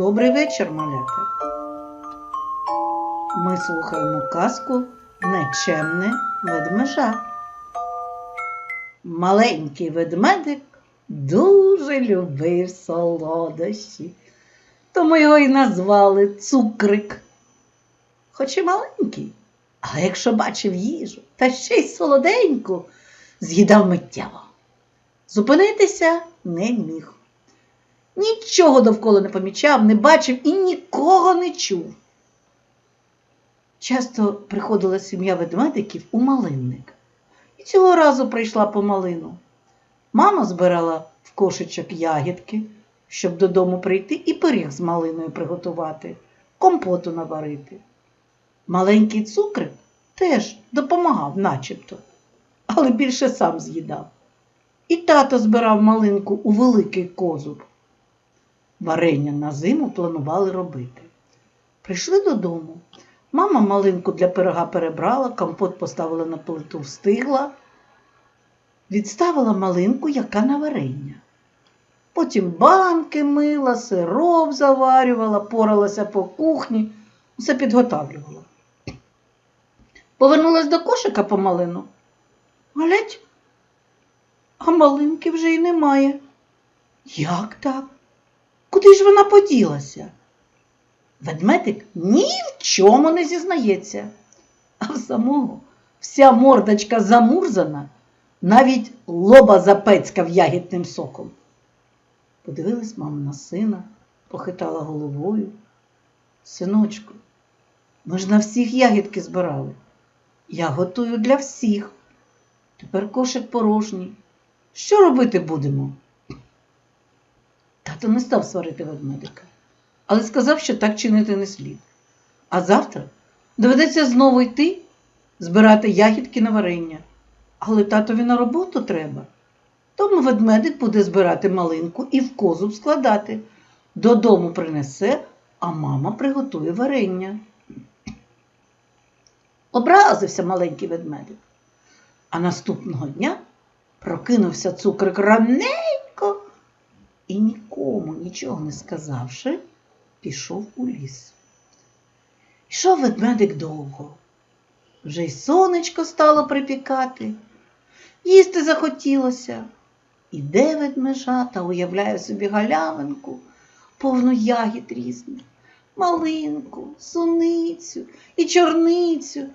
Добрий вечір, малята. Ми слухаємо казку Нечемне ведмежа. Маленький ведмедик дуже любив солодощі, тому його і назвали цукрик. Хоч і маленький, але якщо бачив їжу та ще й солоденьку, з'їдав миттєво. Зупинитися не міг. Нічого довкола не помічав, не бачив і нікого не чув. Часто приходила сім'я ведмедиків у малинник. І цього разу прийшла по малину. Мама збирала в кошечок ягідки, щоб додому прийти і пиріг з малиною приготувати, компоту наварити. Маленький цукрик теж допомагав начебто, але більше сам з'їдав. І тато збирав малинку у великий козуб. Варення на зиму планували робити. Прийшли додому. Мама малинку для пирога перебрала, компот поставила на плиту, встигла, відставила малинку, яка на варення. Потім банки мила, сироп заварювала, поралася по кухні, все підготавлювала. Повернулась до кошика по малину. Глядь, а малинки вже й немає. Як так? Куди ж вона поділася? Ведмедик ні в чому не зізнається, а в самого вся мордочка замурзана, навіть лоба запецькав ягідним соком. Подивилась мама на сина, похитала головою. Синочку, ми ж на всіх ягідки збирали. Я готую для всіх. Тепер кошик порожній. Що робити будемо? Тато не став сварити ведмедика, але сказав, що так чинити не слід. А завтра доведеться знову йти збирати ягідки на варення. Але татові на роботу треба. Тому ведмедик буде збирати малинку і в козуб складати. Додому принесе, а мама приготує варення. Образився маленький ведмедик. А наступного дня прокинувся цукрик раненько і нікому нічого не сказавши, пішов у ліс. Йшов ведмедик довго. Вже й сонечко стало припікати, їсти захотілося. Іде ведмежа та уявляє собі галявинку, повну ягід різних, малинку, суницю і чорницю,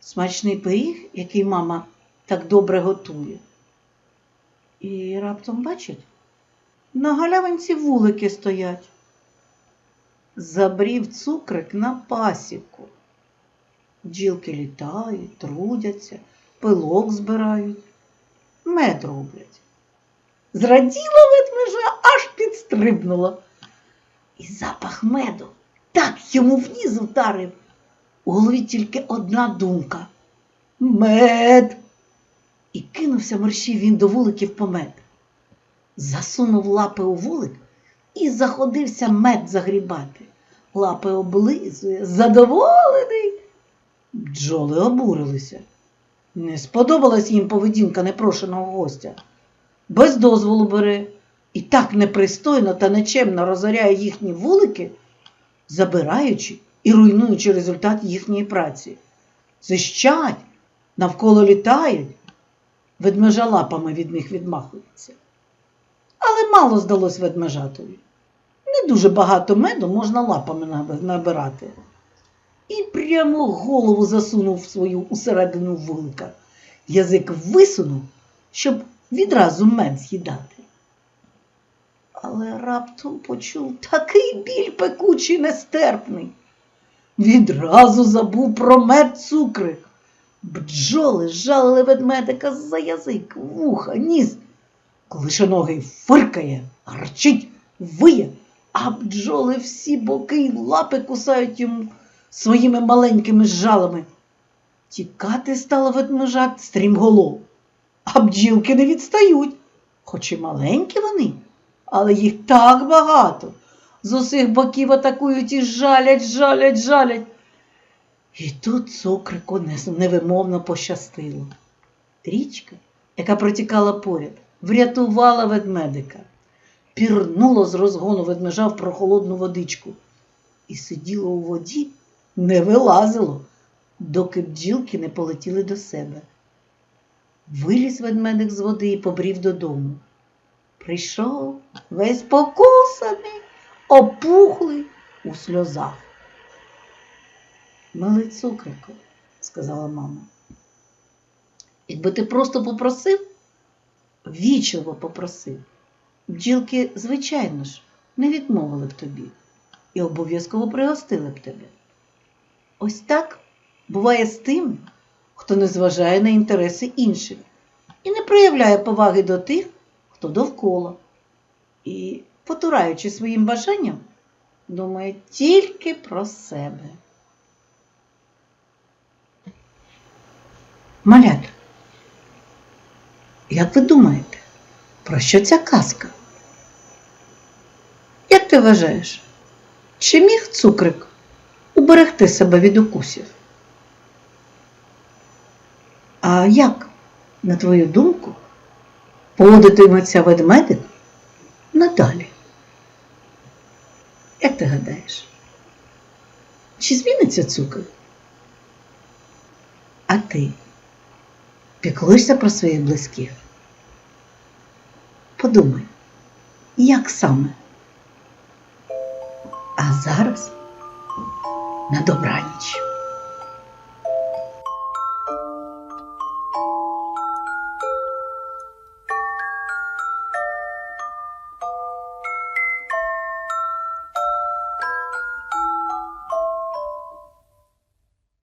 смачний пиріг, який мама так добре готує. І раптом бачить, на галявинці вулики стоять. Забрів цукрик на пасіку. Бджілки літають, трудяться, пилок збирають, мед роблять. Зраділа ведмежа, аж підстрибнула. І запах меду так йому вниз вдарив. У голові тільки одна думка мед. І кинувся мерщій він до вуликів по мед. Засунув лапи у вулик і заходився мед загрібати. Лапи облизує, задоволений. Бджоли обурилися. Не сподобалась їм поведінка непрошеного гостя. Без дозволу бере і так непристойно та нечемно розоряє їхні вулики, забираючи і руйнуючи результат їхньої праці. Зищать, навколо літають, ведмежа лапами від них відмахується. Але мало здалось ведмежатові. Не дуже багато меду можна лапами набирати. І прямо голову засунув в свою усередину вулика. Язик висунув, щоб відразу мед з'їдати. Але раптом почув такий біль пекучий нестерпний. Відразу забув про мед цукрик. Бджоли жалили ведмедика за язик, вуха, ніс. Клишоногий фиркає, гарчить, виє, а бджоли всі боки й лапи кусають йому своїми маленькими жалами. Тікати стало ведмежат стрімголов, а бджілки не відстають, хоч і маленькі вони, але їх так багато. З усіх боків атакують і жалять, жалять, жалять. І тут цукрику невимовно пощастило. Річка, яка протікала поряд, врятувала ведмедика. пірнуло з розгону ведмежа в прохолодну водичку і сиділо у воді, не вилазило, доки бджілки не полетіли до себе. Виліз ведмедик з води і побрів додому. Прийшов весь покусаний, опухлий у сльозах. Милий цукрику, сказала мама. Якби ти просто попросив, вічливо попросив, бджілки, звичайно ж, не відмовили б тобі і обов'язково пригостили б тебе. Ось так буває з тим, хто не зважає на інтереси інших і не проявляє поваги до тих, хто довкола. І, потураючи своїм бажанням, думає тільки про себе. Малята, як ви думаєте, про що ця казка? Як ти вважаєш, чи міг цукрик уберегти себе від укусів? А як, на твою думку, поводитиметься ведмедик надалі? Як ти гадаєш? Чи зміниться цукор? А ти піклуєшся про своїх близьких? Подумай, як саме? А зараз на добраніч.